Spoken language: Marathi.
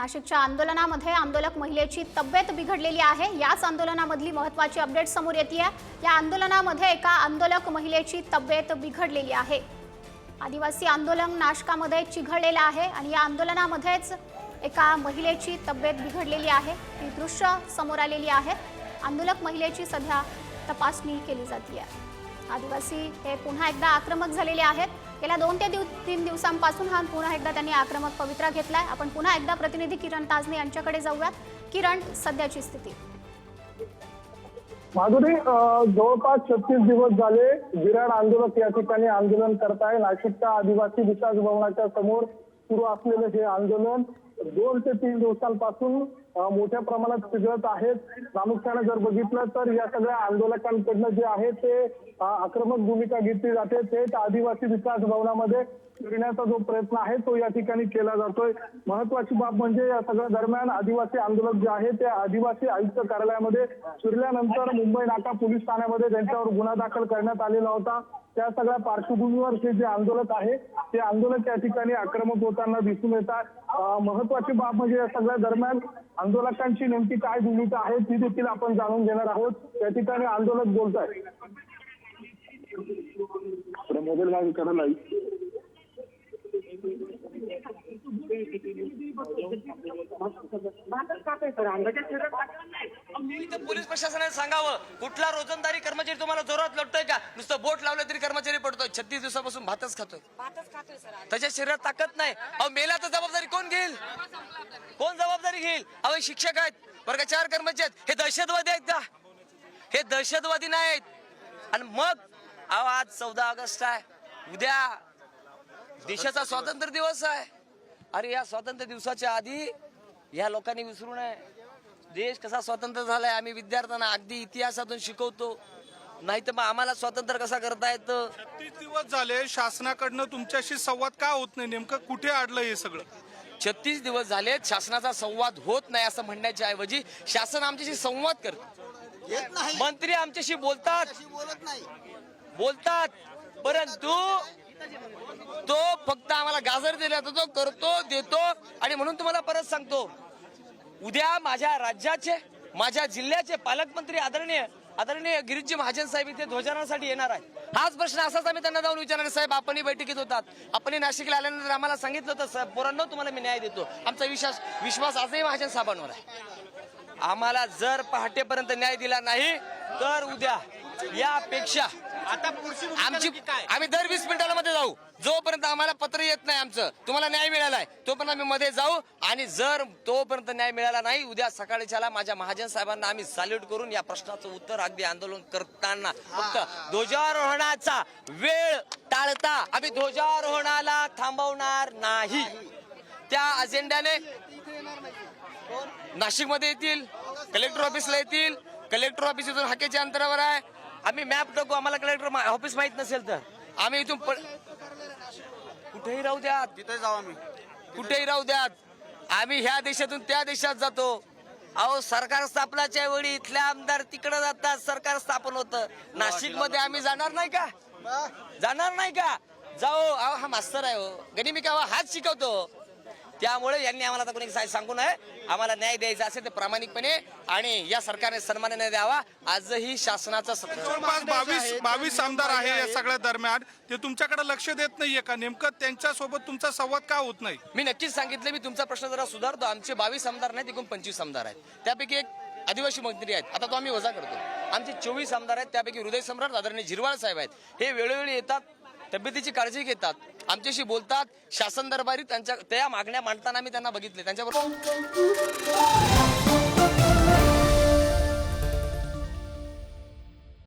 नाशिकच्या आंदोलनामध्ये आंदोलक महिलेची तब्येत बिघडलेली आहे. याच आंदोलनामधली महत्त्वाची अपडेट समोर येते या आंदोलनामध्ये एका आंदोलक महिलेची तब्येत बिघडलेली आहे. आदिवासी आंदोलन नाशकामध्ये चिघळलेलं आहे आणि या आंदोलनामध्येच एका महिलेची तब्येत बिघडलेली आहे. ही दृश्य समोर आलेली आहे. आंदोलक महिलेची सध्या तपासणी केली जाते आदिवासी हे पुन्हा एकदा आक्रमक झालेले आहेत. गेल्या दोन ते दिव तीन दिवसांपासून हा पुन्हा एकदा त्यांनी आक्रमक पवित्रा घेतलाय. आपण पुन्हा एकदा प्रतिनिधी किरण ताजने यांच्याकडे जाऊयात. किरण सध्याची स्थिती? माधुरी जवळपास छत्तीस दिवस झाले विराट आंदोलक या ठिकाणी आंदोलन करताय. नाशिकच्या आदिवासी विकास भवनाच्या समोर सुरू असलेलं हे आंदोलन दोन ते तीन दिवसांपासून मोठ्या प्रमाणात पिघळत आहेत. प्रामुख्याने जर बघितलं तर या सगळ्या आंदोलकांकडनं जे आहे ते आक्रमक भूमिका घेतली जाते. थेट आदिवासी विकास भवनामध्ये फिरण्याचा जो प्रयत्न आहे तो या ठिकाणी केला जातोय. महत्वाची बाब म्हणजे या सगळ्या दरम्यान आदिवासी आंदोलक जे आहे ते आदिवासी आयुक्त कार्यालयामध्ये शिरल्यानंतर मुंबई नाका पोलीस ठाण्यामध्ये त्यांच्यावर गुन्हा दाखल करण्यात आलेला होता. त्या सगळ्या पार्श्वभूमीवर हे जे आंदोलक आहे ते आंदोलक या ठिकाणी आक्रमक होताना दिसून येतात. महत्वाची बाब म्हणजे या सगळ्या दरम्यान आंदोलकांची नेमकी काय भूमिका आहे ती देखील आपण जाणून घेणार आहोत. या ठिकाणी आंदोलक बोलत आहे मोबाईल मागे करायला इथं पोलीस प्रशासनाने सांगावं. कुठला रोजंदारी कर्मचारी तुम्हाला जोरात लढतोय का? नुसतं बोट लावलं तरी कर्मचारी पडतोय. छत्तीस दिवसापासून भातच खातोय. भातच खातोय सर आम्ही. त्याच्या शरीरात ताकद नाही. अहो मेला तर जबाबदारी कोण घेईल? कोण जबाबदारी घेईल? अहो हे शिक्षक आहेत. वर्ग चार कर्मचारी आहेत. हे दहशतवादी आहेत का? हे दहशतवादी नाहीत आणि मग अहो आज चौदा ऑगस्ट आहे. उद्या देशाचा स्वातंत्र्य दिवस आहे. अरे या स्वातंत्र्य दिवसाच्या आधी या लोकांनी विसरू नये. देश कसा स्वतंत्र झालाय आम्ही विद्यार्थ्यांना अगदी इतिहासातून शिकवतो. नाही तर मग आम्हाला स्वातंत्र्य कसा करता येतं? छत्तीस दिवस झाले शासनाकडनं तुमच्याशी संवाद का होत नाही नेमकं? कुठे अडलं हे सगळं? छत्तीस दिवस झाले शासनाचा संवाद होत नाही असं म्हणण्याच्या ऐवजी शासन आमच्याशी संवाद करत. मंत्री आमच्याशी बोलतात. बोलतात. परंतु तो फक्त आम्हाला गाजर दिला तर तो करतो देतो आणि म्हणून तुम्हाला परत सांगतो. उद्या माझ्या राज्याचे माझ्या जिल्ह्याचे पालकमंत्री आदरणीय आदरणीय गिरीजी महाजन साहेब इथे ध्वजारोहणासाठी येणार आहे हाच प्रश्न असाच आम्ही त्यांना जाऊन विचारणार. साहेब आपणही बैठकीत होतात. आपण नाशिकला आल्यानंतर आम्हाला सांगितलं होतं साहेब पोरांनो तुम्हाला मी न्याय देतो. आमचा विश्वास विश्वास आजही महाजन साहेबांवर आहे. आम्हाला जर पहाटेपर्यंत न्याय दिला नाही तर उद्या यापेक्षा आमची आम्ही दर वीस मिनिटाला मध्ये जाऊ. जोपर्यंत आम्हाला पत्र येत नाही आमचं तुम्हाला न्याय मिळालाय तोपर्यंत आम्ही मध्ये जाऊ आणि जर तोपर्यंत न्याय मिळाला नाही उद्या सकाळच्याला माझ्या महाजन साहेबांना आम्ही सॅल्यूट करून या प्रश्नाचं उत्तर अगदी आंदोलन करताना फक्त ध्वजारोहणाचा वेळ टाळता आम्ही ध्वजारोहणाला थांबवणार नाही. त्या अजेंड्याने नाशिकमध्ये येतील कलेक्टर ऑफिसला येतील कलेक्टर ऑफिस इथून हाकेच्या अंतरावर आहे. आम्ही मॅप टाकू आम्हाला कलेक्टर ऑफिस माहीत नसेल तर. आम्ही इथून कुठेही राहू द्यात तिथे जाऊ आम्ही. कुठेही राहू द्यात आम्ही ह्या देशातून त्या देशात जातो. अहो सरकार स्थापनाच्या वेळी इथले आमदार तिकडे जातात सरकार स्थापन होतं. नाशिकमध्ये आम्ही जाणार नाही का? जाणार नाही का? जाओ अहो हा मास्तर आहे हो. गणी मी का हाच शिकवतो. त्यामुळे यांनी आम्हाला आता कोणी सांगू नये. आम्हाला न्याय द्यायचा असेल तर प्रामाणिकपणे आणि या सरकारने सन्मानाने द्यावा. आजही शासनाचा जवळपास बावीस बावीस आमदार आहे या सगळ्या दरम्यान. ते तुमच्याकडे लक्ष देत नाहीये का नेमकं? त्यांच्यासोबत तुमचा संवाद का होत नाही? मी नक्कीच सांगितलं मी तुमचा प्रश्न जरा सुधारतो. आमचे बावीस आमदार नाहीत एकूण पंचवीस आमदार आहेत. त्यापैकी एक आदिवासी मंत्री आहेत. आता तो आम्ही वजा करतो. आमचे चोवीस आमदार आहेत त्यापैकी हृदय सम्राट आदरणीय झिरवाळ साहेब आहेत. हे वेळोवेळी येतात तब्येतीची काळजी घेतात आमच्याशी बोलतात शासन दरबारी त्यांच्या त्या मागण्या मांडताना मी त्यांना बघितले त्यांच्याबरोबर